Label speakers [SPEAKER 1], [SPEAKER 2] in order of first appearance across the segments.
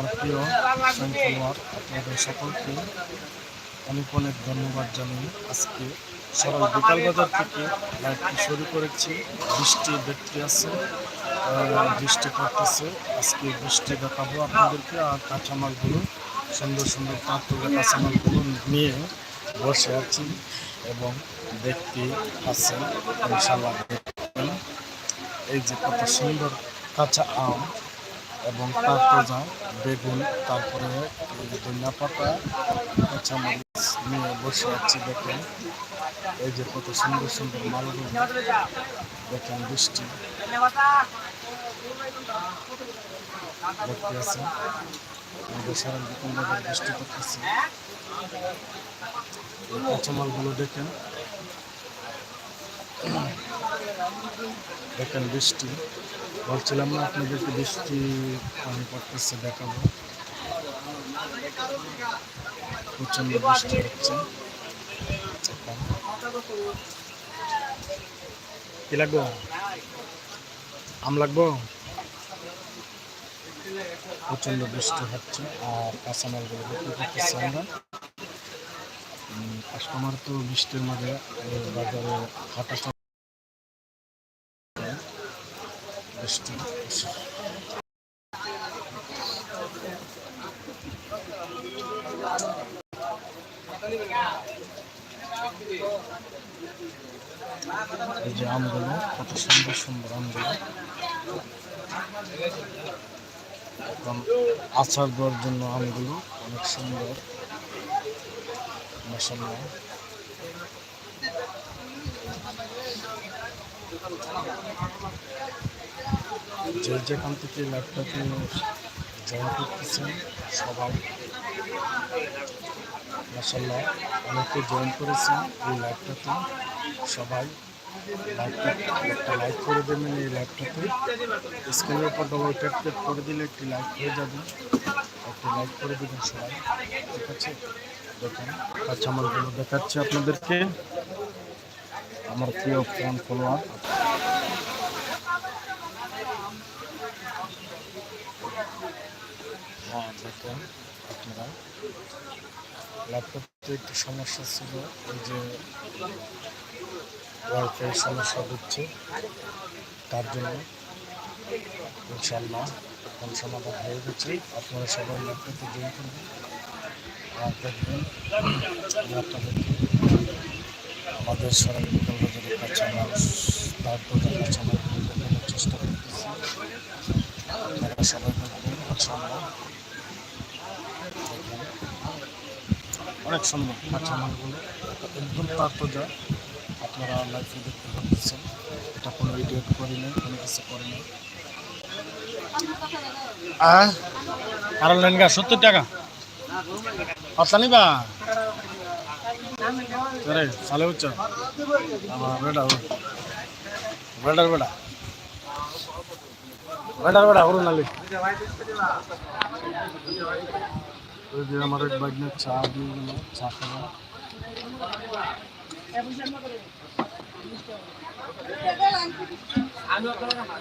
[SPEAKER 1] আমার প্রিয় আপনাদের সকলকে অনেক অনেক ধন্যবাদ জানাই আজকে। সকাল বিকাল বাজার থেকে লাইভটি শুরু করেছি, বৃষ্টি দেখতে আছে বৃষ্টি পড়তেছে, আজকে বৃষ্টি দেখাবো আপনাদেরকে, আর কাঁচামালগুলো, সুন্দর সুন্দর তাঁতুলে কাঁচামালগুলো নিয়ে বসে আছি এবং দেখতে আছেন ইনশাল্লাহ এই যে কত সুন্দর কাঁচা আম এবং তারপরে বেগুন, তারপরে ধনিয়া পাতা, কাঁচামরিচ নিয়ে বসে আছি, দেখেন। এই যে কত সুন্দর সুন্দর মালগুলো, দেখেন বৃষ্টি। দেখতে আছে আমাদের সারা দোকানদার বৃষ্টি এই কাঁচামালগুলো দেখেন। দেখেন বৃষ্টি। বলছিলাম না আপনাদেরকে বৃষ্টি পানি পড়তেছে দেখাবো। প্রচণ্ড বৃষ্টি হচ্ছে। কি লাগবো? আম লাগবো? প্রচণ্ড বৃষ্টি হচ্ছে আর কাঁচামালগুলো বিক্রি করতেছে আমরা। কাস্টমার তো বৃষ্টির মাঝে বাজারে হাঁটা চলা এই যে আমগুলো, কত সুন্দর সুন্দর আমগুলো। আচার দেওয়ার জন্য আমগুলো অনেক সুন্দর। মশাল্লা যে যেখান থেকে ল্যাপটপে জয়েন করতেছেন সবাই মাসাল্লাহ অনেকে জয়েন করেছেন এই ল্যাপটপে সবাই একটা লাইক করে দেবেন এই ল্যাপটপে স্ক্রিনের উপর ডবল ট্যাপ ট্যাপ করে দিলে একটি লাইক হয়ে যাবে। একটি লাইক করে দেবেন সবাই, ঠিক আছে? দেখেন, কাঁচামালগুলো দেখাচ্ছি আপনাদেরকে। আমার প্রিয় ফোন ফলোয়ার দেখেন আপনারা ল্যাপটপে একটু সমস্যা ছিল, এই যে ওয়াইফাই সমস্যা হচ্ছে, তার জন্য ইনশাল্লাহ এখন সমাধান হয়ে গেছে। আপনারা সবাই ল্যাপটপে জয়েন করবেন। আর দেখবেন আপনাদেরকে আমাদের বিকাল বাজারের কাঁচামাল তারপর কাঁচামাল দেখানোর চেষ্টা করতেছি। সবাই ইনশাল্লাহ অনেক সুন্দর। কাঁচামালগুলো একদম তারতাজা আপনারা লাইফে দেখতে পাচ্ছেন। এটা কোনো এডিট করি নাই কোনো কিছু করি নাই। আর লেন গা সত্তর টাকা। কত নিবা। রে চালে উচ্চ। আমার বেটা বেটার বেটা। বেটার বেটা হরুন আলি। ওই আমার এক নিয়ে চা দিয়ে চা খাওয়া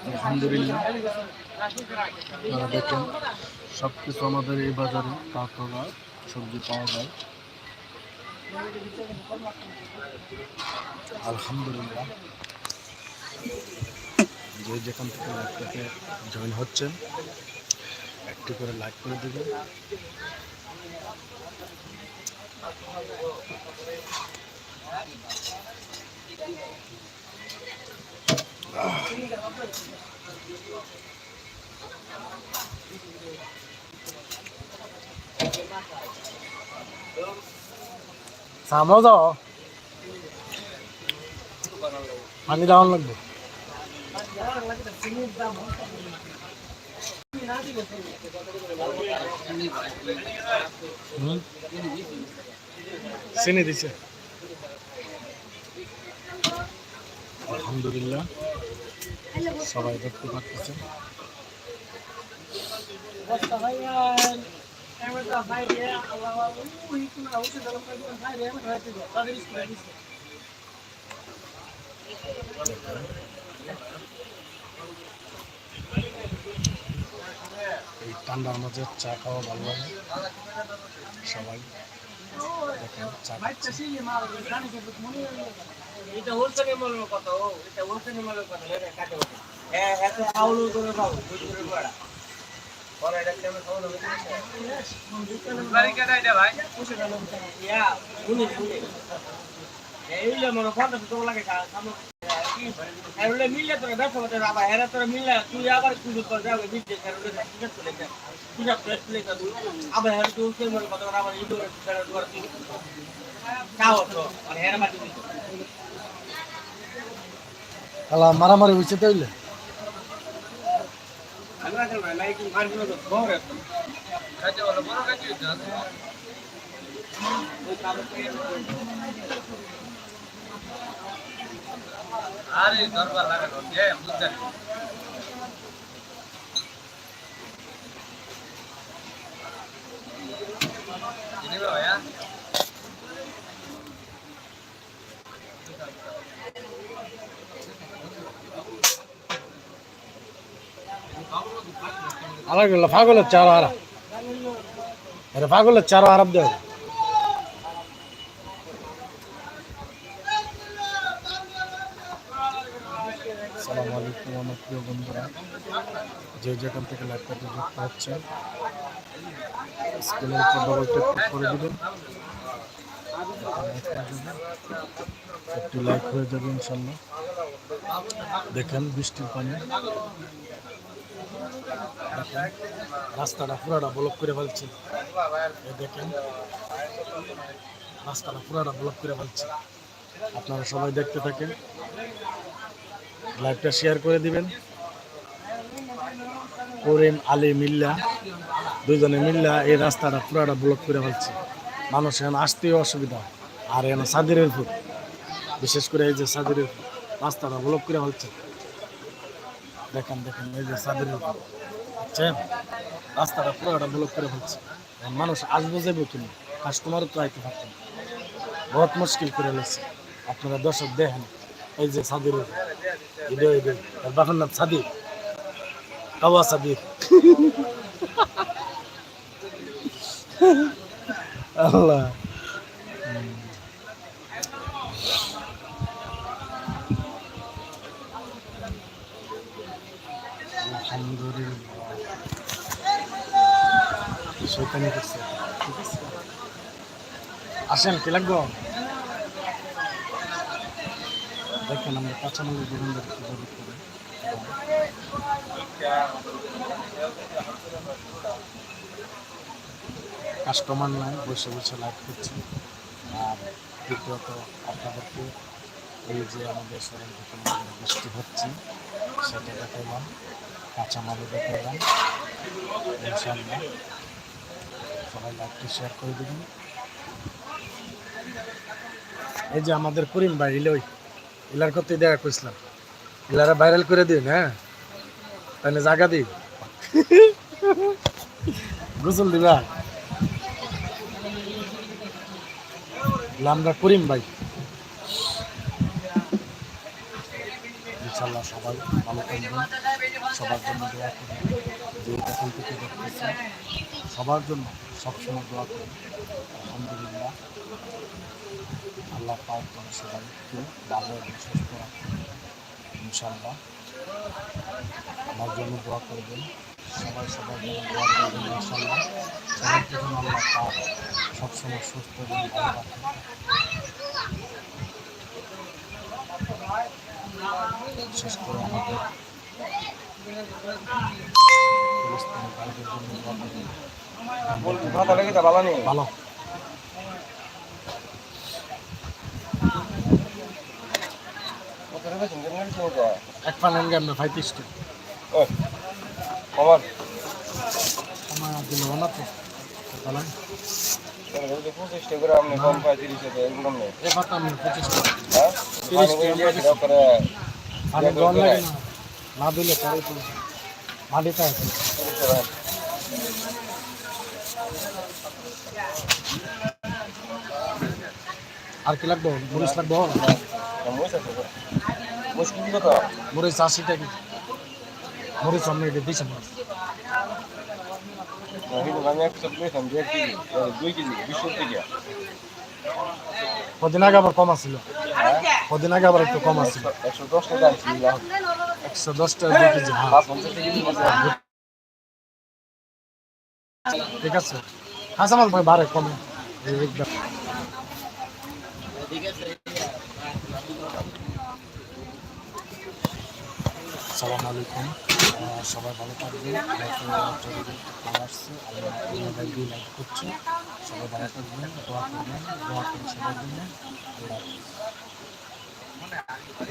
[SPEAKER 1] আলহামদুলিল্লাহ। দেখেন সব কিছু আমাদের এই বাজারে কাঁকড়া, সবজি পাওয়া যায়। আলহামদুলিল্লাহ। যে যেখান থেকে লাইভটাতে জয়েন হচ্ছেন, একটি করে লাইক করে দেবেন। সামনে যাও পানি দেওয়ান লাগবে? চিনি দিছে। আলহামদুলিল্লাহ সবাই দেখতে পাচ্ছে এই এই ঠান্ডার মাঝে চা খাওয়া ভালো লাগে। সবাই
[SPEAKER 2] হ্যাঁ হ্যাঁ ভাই? যে মনে তো এরলে মিললে তোরা ব্যবসা করতে আবার এরা তোরা মিললে তুই আবার কিছু করে যাবে বিদ্যে এরলে ঠিক আছে লেখা ঠিক আছে লেখা তুই আবার এরা তুই হোলসেল মালের কথা আবার ইদো করে করে তুই খাও তো আর হেরা মাটি দিতে।
[SPEAKER 1] আলা মারামারি হয়েছে তাইলে
[SPEAKER 2] আরে দরবার লাগানো যে বুঝছেন জিনিস ভাইয়া
[SPEAKER 1] అలాగే పాగలు చాలా ఆరా అరే పాగలు చాలా আলাইকুম আমার প্রিয় বন্ধুরা, যে যেখান থেকে ল্যাপটপে যুক্ত হচ্ছে স্ক্রিনের উপর ডবল ট্যাপ করে দিবেন। একটু লাইক হয়ে যাবে ইনশাল্লাহ। দেখেন বৃষ্টির পানি। রাস্তাটা পুরাটা ব্লক করে ফেলছে। দেখেন, রাস্তাটা পুরাটা ব্লক করে ফেলছে। আপনারা সবাই দেখতে থাকেন। লাইভটা শেয়ার করে দিবেন। করিম আলী মিল্লা দুজনে মিল্লা এই রাস্তাটা পুরাটা ব্লক করে ফেলছে। মানুষ এখন আসতেও অসুবিধা। আর এখন সাদিরের ফুট বিশেষ করে এই যে সাদিরের রাস্তাটা ব্লক করে ফেলছে। দেখেন দেখেন, এই যে সাদিরের ফুট বুঝছেন? রাস্তাটা পুরোটা ব্লক করে ফেলছে। মানুষ আসব যাব কিনা কাস্টমারও তো আইতে পারতেন বহুত মুশকিল করে ফেলেছে। আপনারা দর্শক দেখেন। এই যে সাদির নাম সাদিক কাওয়া সাদিক আল্লাহ। আছে আসেন কি লাগবো? দেখেন আমরা কাঁচামালের দোকানদার কীভাবে করি কাস্টমার নাই বসে বসে লাইভ করছি। আর দ্বিতীয়ত আপনাদেরকে এই যে আমাদের শরীর বৃষ্টি হচ্ছে, সেটা দেখাইলাম কাঁচামালও দেখাইলাম ইনশাল্লাহ সবাই লাইভটি শেয়ার করে দেবেন। এই যে আমাদের করিম ভাই ইলই ইলার করতে দেখা কইছিলাম। ইলারা ভাইরাল করে দিন হ্যাঁ? তাহলে জায়গা দিই গোসল দিবা? আমরা করিম ভাই। ইনশাল্লাহ সবাই ভালো সবার জন্য দোয়া করবেন। যে সবার জন্য সবসময় দোয়া করবেন। আলহামদুলিল্লাহ। আল্লাহ পাক করে সবাইকে ভালো এবং সুস্থ রাখবেন ইনশাল্লাহ আমার জন্য দোয়া করবেন। সবাই সবার জন্য দোয়া করবেন ইনশাল্লাহ সবাইকে যেন আল্লাহ পাক সবসময় সুস্থ এবং ভালো রাখেন। বিশেষ করে আমাদের
[SPEAKER 2] ভালো লাগে তা ভালো নেই
[SPEAKER 1] ভালো
[SPEAKER 2] কত টাকা চিন্তা করে চিন্তা
[SPEAKER 1] এক পালেন গেমে পঁয়ত্রিশ টাকা
[SPEAKER 2] ও আমার
[SPEAKER 1] সময় দিল না তো তাহলে
[SPEAKER 2] পঁচিশ টাকা করে আপনি কম পাই তিরিশ টাকা এরকম নেই
[SPEAKER 1] এ কথা আমি পঁচিশ টাকা
[SPEAKER 2] হ্যাঁ
[SPEAKER 1] তিরিশ
[SPEAKER 2] পানি
[SPEAKER 1] টাকা
[SPEAKER 2] দিয়ে দিলে পরে
[SPEAKER 1] আমি গরম লাগে না না দিলে পরে তো। মাটিতে আছে। আর কি লাগবো? মরিচ লাগবো?
[SPEAKER 2] মুশ আছে মুশকিল কত
[SPEAKER 1] মরিচ আশি টাকা মরিচ আমি
[SPEAKER 3] একশো দেড় কেজি দুই কেজি বিশ
[SPEAKER 1] আবার কম আছিল। কদিন আগে আবার একটু কম আছিল।
[SPEAKER 3] একশো দশ টাকা
[SPEAKER 1] একশো দশ টাকা কেজি ঠিক আছে। কাঁচামাল ভাই বাড়ে কমে। এই একদম। সালাম আলাইকুম। সবাই ভালো থাকবে আসছে আমি আপনাদের দুই লাইক করছি। সবাই ভালো থাকবেন, দোয়া করবেন দোয়া করবেন সবার জন্য।